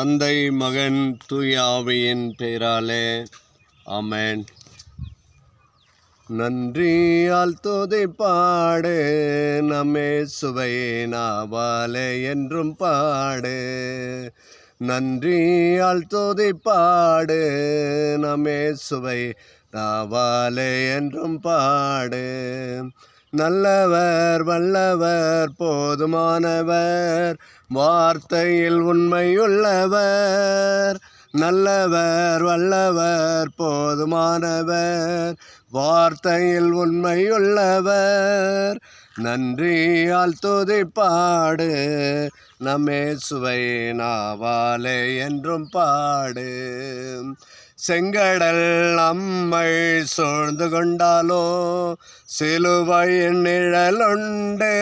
தந்தை மகன் தூயாவியின் பெயராலே அமேன் நன்றியால் துதி பாடு நம்மே சுவை நாவாலே என்றும் பாடு. நன்றியால் துதி பாடு நம்மே சுவை நாவாலே என்றும் பாடு. நல்லவர் வல்லவர் போதுமானவர் வார்த்தையில் உண்மையுள்ளவர். நல்லவர் வல்லவர் போதுமானவர் வார்த்தையில் உண்மையுள்ளவர். நன்றியால் துதிப்பாடு நம்மே சுவை நாவாலே என்றும் பாடு. செங்கடல் நம்மை சூழ்ந்து கொண்டாலோ சிலுவையின் நிழலுண்டு.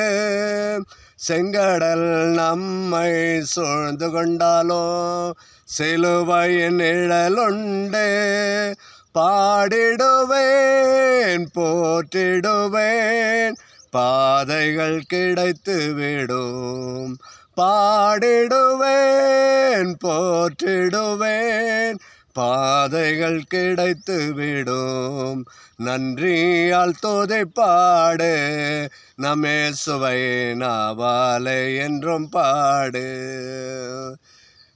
செங்கடல் நம்மை சூழ்ந்து கொண்டாலோ சிலுவையின் நிழலுண்டு. பாடிடுவேன் போற்றிடுவேன் பாதைகள் கிடைத்து விடும். பாடிடுவேன் போற்றிடுவேன் பாதைகள் கிடைத்து விடும். நன்றியால் தோதை பாடு நம்மே சுவை நாவாலை என்றும் பாடு.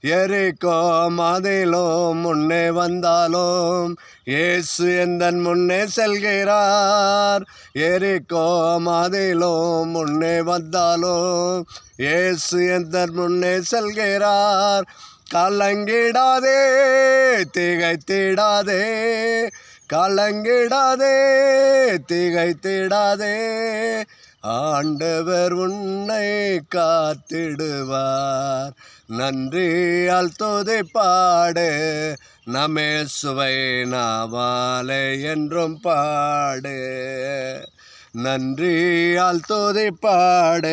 எரிக்கோ மாதிலோ முன்னே வந்தாலும் இயேசு எந்தன் முன்னே செல்கிறார். எரிக்கோ மாதிலோ முன்னே வந்தாலும் இயேசு எந்தன் முன்னே செல்கிறார். கலங்கிடாதே திகைத்திடாதே. கலங்கிடாதே திகைத்திடாதே. ஆண்டவர் உன்னை காத்திடுவார். நன்றியால் துதி பாடு நம்மே சுவை நாவாலே என்றும் பாடு. நன்றியால் துதி பாடு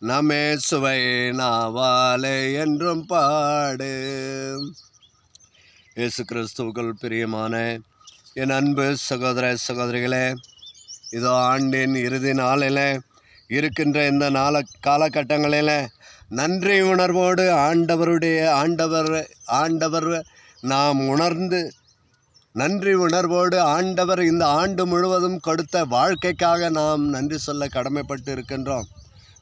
நமே சுவை நாவாலே என்றும் பாடு. இயேசு கிறிஸ்துவுக்குள் பிரியமான என் அன்பு சகோதர சகோதரிகளே இதோ ஆண்டின் இறுதி நாளில் இருக்கின்ற இந்த நாள காலகட்டங்களில் நன்றி உணர்வோடு ஆண்டவருடைய ஆண்டவர் ஆண்டவர் நாம் உணர்ந்து நன்றி உணர்வோடு ஆண்டவர் இந்த ஆண்டு முழுவதும் கொடுத்த வாழ்க்கைக்காக நாம் நன்றி சொல்ல கடமைப்பட்டு இருக்கின்றோம்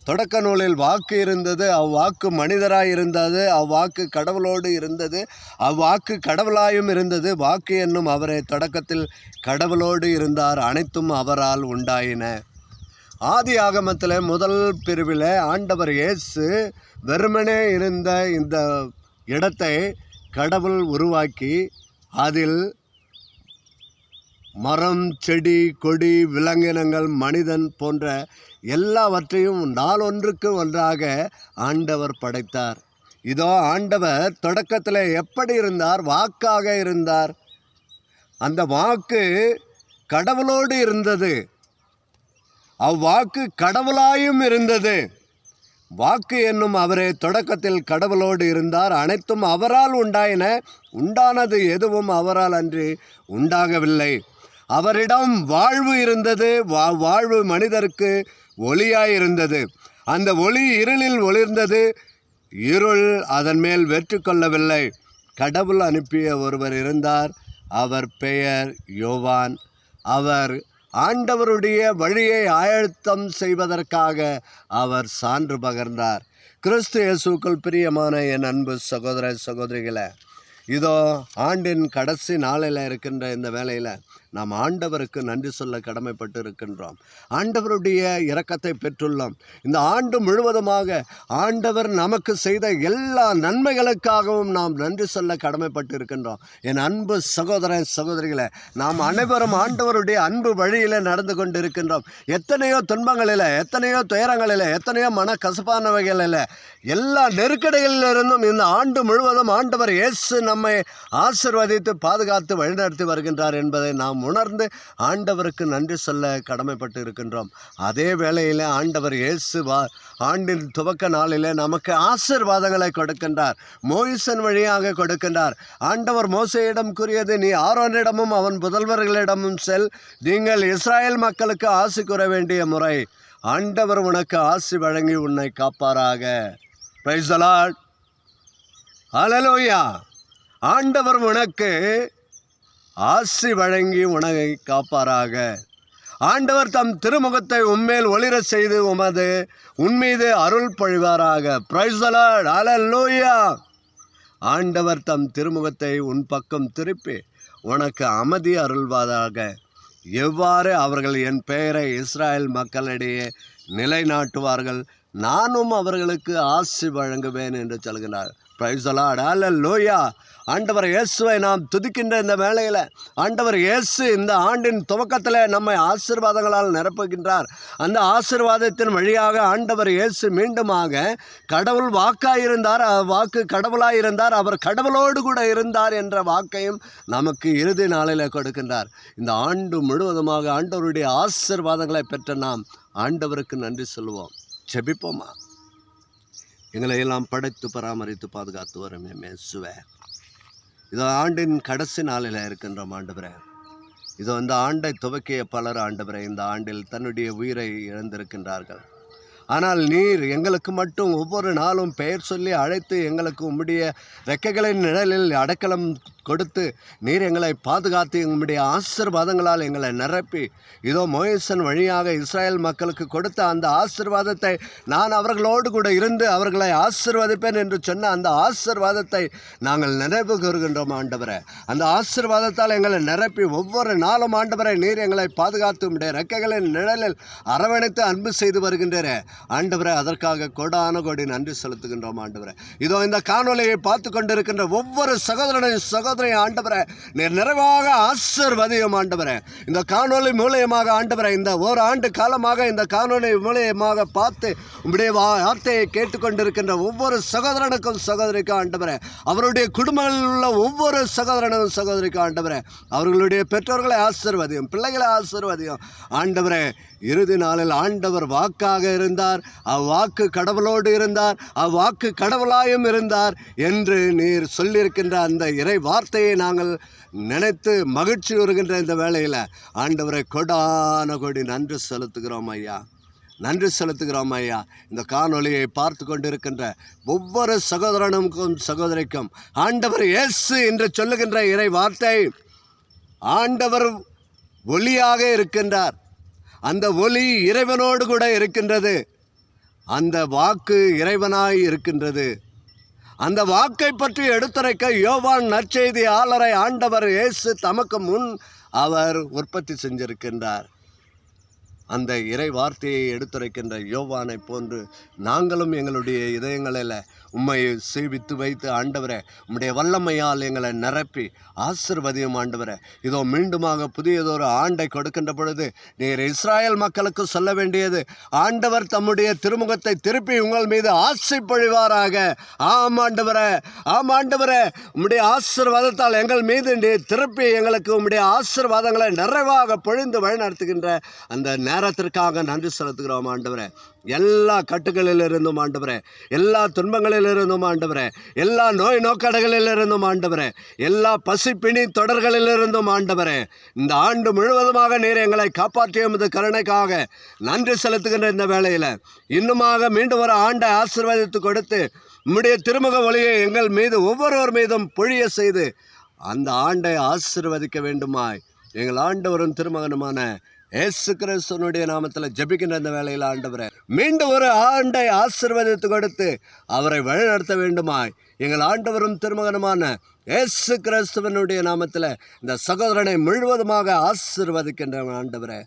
தொடக்க நூலில் வாக்கு இருந்தது அவ்வாக்கு மனிதராய் இருந்தது அவ்வாக்கு கடவுளோடு இருந்தது அவ்வாக்கு கடவுளாயும் இருந்தது வாக்கு என்னும் அவரை தொடக்கத்தில் கடவுளோடு இருந்தார் அனைத்தும் அவரால் உண்டாயின. ஆதி ஆகமத்தில் முதல் பிரிவில் ஆண்டவர் இயேசு வெறுமனே இருந்த இந்த இடத்தை கடவுள் உருவாக்கி அதில் மரம் செடி கொடி விலங்கினங்கள் மனிதன் போன்ற எல்லாவற்றையும் நாளொன்றுக்கு ஒன்றாக ஆண்டவர் படைத்தார். இதோ ஆண்டவர் தொடக்கத்தில் எப்படி இருந்தார்? வாக்காக இருந்தார். அந்த வாக்கு கடவுளோடு இருந்தது. அவ்வாக்கு கடவுளாயும் இருந்தது. வாக்கு என்னும் அவரே தொடக்கத்தில் கடவுளோடு இருந்தார். அனைத்தும் அவரால் உண்டாயின உண்டானது எதுவும் அவரால் அன்றி உண்டாகவில்லை. அவரிடம் வாழ்வு இருந்தது வா வாழ்வு மனிதருக்கு ஒளியாயிருந்தது. அந்த ஒளி இருளில் ஒளிர்ந்தது. இருள் அதன் மேல் வெற்றி கொள்ளவில்லை. கடவுள் அனுப்பிய ஒருவர் இருந்தார். அவர் பெயர் யோவான். அவர் ஆண்டவருடைய வழியை ஆயத்தம் செய்வதற்காக அவர் சான்று பகர்ந்தார். கிறிஸ்து இயேசுக்குள் பிரியமான என் அன்பு சகோதர சகோதரிகளை இதோ ஆண்டின் கடைசி நாளில் இருக்கின்ற இந்த வேலையில் நாம் ஆண்டவருக்கு நன்றி சொல்ல கடமைப்பட்டு இருக்கின்றோம் ஆண்டவருடைய இரக்கத்தை பெற்றுள்ளோம். இந்த ஆண்டு முழுவதுமாக ஆண்டவர் நமக்கு செய்த எல்லா நன்மைகளுக்காகவும் நாம் நன்றி சொல்ல கடமைப்பட்டு இருக்கின்றோம் என் அன்பு சகோதர சகோதரிகளை நாம் அனைவரும் ஆண்டவருடைய அன்பு வழியில் நடந்து கொண்டு இருக்கின்றோம் எத்தனையோ துன்பங்களில் எத்தனையோ துயரங்களில் எத்தனையோ மன கசப்பானவைகளில் எல்லா நெருக்கடிகளிலிருந்தும் இந்த ஆண்டு முழுவதும் ஆண்டவர் இயேசு நம்மை ஆசிர்வதித்து பாதுகாத்து வழிநடத்தி வருகின்றார் என்பதை நாம் உணர்ந்து ஆண்டவருக்கு நன்றி சொல்ல கடமைப்பட்டு இருக்கின்றோம். அதே வேளையில் ஆண்டவர் இயேசு வா ஆண்டின் துவக்க நாளில் நமக்கு ஆசிர்வாதங்களை கொடுக்கின்றார். மோயிசன் வழியாக கொடுக்கின்றார். ஆண்டவர் மோசையிடம் கூறியது நீ ஆரோனிடமும் அவன் புதல்வர்களிடமும் செல். நீங்கள் இஸ்ராயல் மக்களுக்கு ஆசி கூற வேண்டிய முறை. ஆண்டவர் உனக்கு ஆசி வழங்கி உன்னை காப்பாராக. பிரைஸ் லார்ட் ஆண்டவர் உனக்கு ஆசி வழங்கி உனகை காப்பாராக. ஆண்டவர் தம் திருமுகத்தை உண்மையில் ஒளிர செய்து உமது உன்மீது அருள் பொழிவாராக. பிரைசலாட் ஹalleluya ஆண்டவர் தம் திருமுகத்தை உன் பக்கம் திருப்பி உனக்கு அமைதி அருள்வாதாக எவ்வாறு அவர்கள் என் பெயரை இஸ்ராயல் மக்களிடையே நிலைநாட்டுவார்கள்? நானும் அவர்களுக்கு ஆசி வழங்குவேன் என்று சொல்கிறார். லோயா ஆண்டவர் இயேசுவை நாம் துதிக்கின்ற இந்த வேலையில் ஆண்டவர் இயேசு இந்த ஆண்டின் துவக்கத்தில் நம்மை ஆசீர்வாதங்களால் நிரப்புகின்றார். அந்த ஆசீர்வாதத்தின் வழியாக ஆண்டவர் இயேசு மீண்டுமாக கடவுள் வாக்காயிருந்தார். வாக்கு கடவுளாக இருந்தார் அவர் கடவுளோடு கூட இருந்தார் என்ற வாக்கையும் நமக்கு இறுதி நாளில் கொடுக்கின்றார். இந்த ஆண்டு முழுவதுமாக ஆண்டவருடைய ஆசீர்வாதங்களை பெற்ற நாம் ஆண்டவருக்கு நன்றி சொல்லுவோம். ஜெபிப்போமா? எங்களை எல்லாம் படைத்து பராமரித்து பாதுகாத்து வரும் மேசுவே. இதோ ஆண்டின் கடைசி நாளில் இருக்கின்றோம் ஆண்டவரே. இது அந்த ஆண்டை துவக்கிய பலர் ஆண்டவரே இந்த ஆண்டில் தன்னுடைய உயிரை இழந்திருக்கின்றார்கள். ஆனால் நீர் எங்களுக்கு மட்டும் ஒவ்வொரு நாளும் பெயர் சொல்லி அழைத்து எங்களுக்கு உம்முடைய ரெக்கைகளின் நிழலில் அடைக்கலம் கொடுத்து நீர் எங்களை பாதுகாத்து உம்முடைய ஆசீர்வாதங்களால் எங்களை நிரப்பி. இதோ மோயசன் வழியாக இஸ்ராயல் மக்களுக்கு கொடுத்த அந்த ஆசீர்வாதத்தை நான் அவர்களோடு கூட இருந்து அவர்களை ஆசிர்வதிப்பேன் என்று சொன்ன அந்த ஆசீர்வாதத்தை நாங்கள் நினைவு கூறுகின்றோம் ஆண்டவரே. அந்த ஆசீர்வாதத்தால் எங்களை நிரப்பி ஒவ்வொரு நாளும் ஆண்டவரை நீர் எங்களை பாதுகாத்து உம்முடைய ரெக்கைகளின் நிழலில் அரவணைத்து அன்பு செய்து வருகின்றன ஆண்டவரே அதற்காக கொடான கோடி நன்றி செலுத்துகின்றோம் ஆண்டவரை. இதோ இந்த காணொலியை பார்த்து கொண்டிருக்கின்ற ஒவ்வொரு சகோதரனையும் சகோதரையும் ஆண்டவரை நீர் நிறைவாக ஆசீர்வதியும் ஆண்டவரே. இந்த காணொலி மூலியமாக ஆண்டவரை இந்த ஒரு ஆண்டு காலமாக இந்த காணொலி மூலியமாக பார்த்து உங்களுடைய வா- வார்த்தையை கேட்டுக்கொண்டிருக்கின்ற ஒவ்வொரு சகோதரனுக்கும் சகோதரிக்கும் ஆண்டவரை அவருடைய குடும்பங்களில் உள்ள ஒவ்வொரு சகோதரனுக்கும் சகோதரிக்கும் ஆண்டவரே அவர்களுடைய பெற்றோர்களை ஆசீர்வதியும் பிள்ளைகளை ஆசீர்வதியும். ஆண்டவரே இறுதி நாளில் ஆண்டவர் வாக்காக இருந்தார். அவ்வாக்கு கடவுளோடு இருந்தார். அவ்வாக்கு கடவுளாயும் இருந்தார் என்று நீர் சொல்லியிருக்கின்ற அந்த இறை வார்த்தையை நாங்கள் நினைத்து மகிழ்ச்சி வருகின்ற இந்த வேளையில் ஆண்டவரை கொடான கொடி நன்றி செலுத்துகிறோம் ஐயா. நன்றி செலுத்துகிறோம் ஐயா. இந்த காணொலியை பார்த்து கொண்டிருக்கின்ற ஒவ்வொரு சகோதரனுக்கும் சகோதரிக்கும் ஆண்டவர் இயேசு என்று சொல்லுகின்ற இறை வார்த்தை ஆண்டவர் ஒளியாக இருக்கின்றார். அந்த ஒளி இறைவனோடு கூட இருக்கின்றது. அந்த வாக்கு இறைவனாய் இருக்கின்றது. அந்த வாக்கை பற்றி எடுத்துரைக்க யோவான் நற்செய்தி ஆளரை ஆண்டவர் இயேசு தமக்கு முன் அவர் உற்பத்தி செஞ்சிருக்கின்றார். அந்த இறை வார்த்தையை எடுத்துரைக்கின்ற யோவானை போன்று நாங்களும் எங்களுடைய இதயங்களில் உம்மை சேவித்து வைத்து ஆண்டவரே உம்முடைய வல்லமையால் எங்களை நிரப்பி ஆசிர்வதியும் ஆண்டவரே. இதோ மீண்டுமாக புதியதொரு ஆண்டை கொடுக்கின்ற பொழுது நீர் இஸ்ராயல் மக்களுக்கு சொல்ல வேண்டியது ஆண்டவர் தம்முடைய திருமுகத்தை திருப்பி உங்கள் மீது ஆசை பொழிவாராக ஆம் ஆண்டவரே ஆம் ஆண்டவரே உம்முடைய ஆசீர்வாதத்தால் எங்கள் மீது நீர் திருப்பி எங்களுக்கு உம்முடைய ஆசீர்வாதங்களை நிறைவாக பொழிந்து வழிநடத்துகின்ற அந்த நேரத்திற்காக நன்றி செலுத்துகிறோம் ஆண்டவரே. எல்லா கட்டுகளிலிருந்தும் ஆண்டவரே எல்லா துன்பங்களிலிருந்தும் ஆண்டவரே எல்லா நோய் நோக்கடைகளிலிருந்தும் ஆண்டவரே எல்லா பசிப்பிணி தொடர்களிலிருந்தும் ஆண்டவரே இந்த ஆண்டு முழுவதுமாக நீர் எங்களை காப்பாற்றிய எமது கருணைக்காக நன்றி செலுத்துகின்ற இந்த வேளையில் இன்னுமாக மீண்டும் ஒரு ஆண்டை ஆசீர்வதித்து கொடுத்து நம்முடைய திருமுக ஒளியை எங்கள் மீது ஒவ்வொருவர் மீதும் பொழிய செய்து அந்த ஆண்டை ஆசீர்வதிக்க வேண்டுமாய். எங்கள் ஆண்டவரும் திருமகனுமான இயேசு கிறிஸ்துவனுடைய நாமத்தில் ஜெபிக்கின்ற இந்த வேலையில் ஆண்டவரே மீண்டும் ஒரு ஆண்டை ஆசிர்வதித்து கொடுத்து அவரை வழிநடத்த வேண்டுமாய். எங்கள் ஆண்டவரும் திருமகனுமான இயேசு கிறிஸ்துவனுடைய நாமத்தில் இந்த சகோதரனை முழுவதுமாக ஆசீர்வதிக்கின்ற ஆண்டவரே.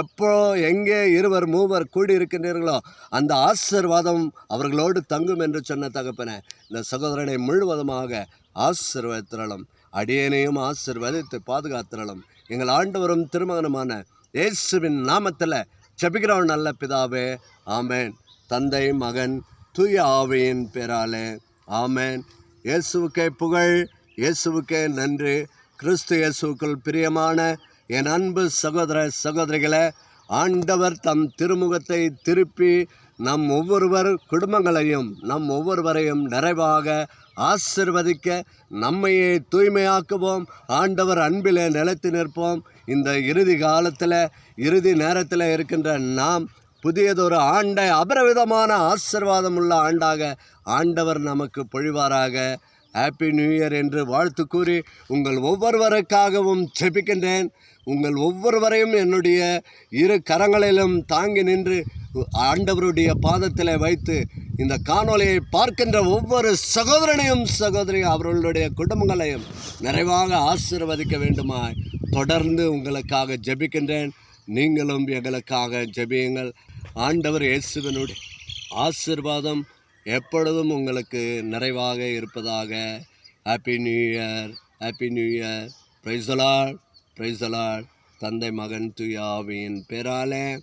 எப்போ எங்கே இருவர் மூவர் கூடியிருக்கின்றீர்களோ அந்த ஆசீர்வாதம் அவர்களோடு தங்கும் என்று சொன்ன தகப்பனை இந்த சகோதரனை முழுவதுமாக ஆசிர்வதித்திரளும் அடியேனையும் ஆசிர்வதித்து பாதுகாத்திரளும். எங்கள் ஆண்டவரும் திருமகனுமான இயேசுவின் நாமத்தில் செபிகிறவன் நல்ல பிதாவே. ஆமேன். தந்தை மகன் தூய ஆவியின் பேராலே. ஆமேன். இயேசுவுக்கே புகழ் இயேசுவுக்கே நன்று. கிறிஸ்து இயேசுவுக்குள் பிரியமான என் அன்பு சகோதர சகோதரிகளை ஆண்டவர் தம் திருமுகத்தை திருப்பி நம் ஒவ்வொருவர் குடும்பங்களையும் நம் ஒவ்வொருவரையும் நிறைவாக ஆசிர்வதிக்க நம்மையே தூய்மையாக்குவோம். ஆண்டவர் அன்பிலே நிலைத்து நிற்போம். இந்த இறுதி காலத்தில் இறுதி நேரத்தில் இருக்கின்ற நாம் புதியதொரு ஆண்டை அபரவிதமான ஆசிர்வாதம் உள்ள ஆண்டாக ஆண்டவர் நமக்கு பொழிவாராக. ஹாப்பி நியூ இயர் என்று வாழ்த்து கூறி உங்கள் ஒவ்வொருவருக்காகவும் ஜெபிக்கின்றேன். உங்கள் ஒவ்வொருவரையும் என்னுடைய இரு கரங்களிலும் தாங்கி நின்று ஆண்டவருடைய பாதத்தில் வைத்து இந்த காணொளியை பார்க்கின்ற ஒவ்வொரு சகோதரனையும் சகோதரியும் அவர்களுடைய குடும்பங்களையும் நிறைவாக ஆசீர்வதிக்க வேண்டுமாய் தொடர்ந்து உங்களுக்காக ஜெபிக்கின்றேன். நீங்களும் எங்களுக்காக ஜெபியுங்கள். ஆண்டவர் இயேசுவனுடைய ஆசீர்வாதம் எப்பொழுதும் உங்களுக்கு நிறைவாக இருப்பதாக. Happy new year happy new year பிரைசலால் பிரைசலால் தந்தை மகன் துயாவின் பெறாலே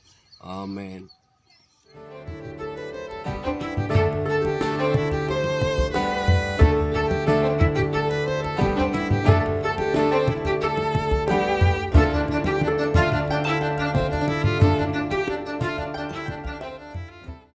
ஆமேன்.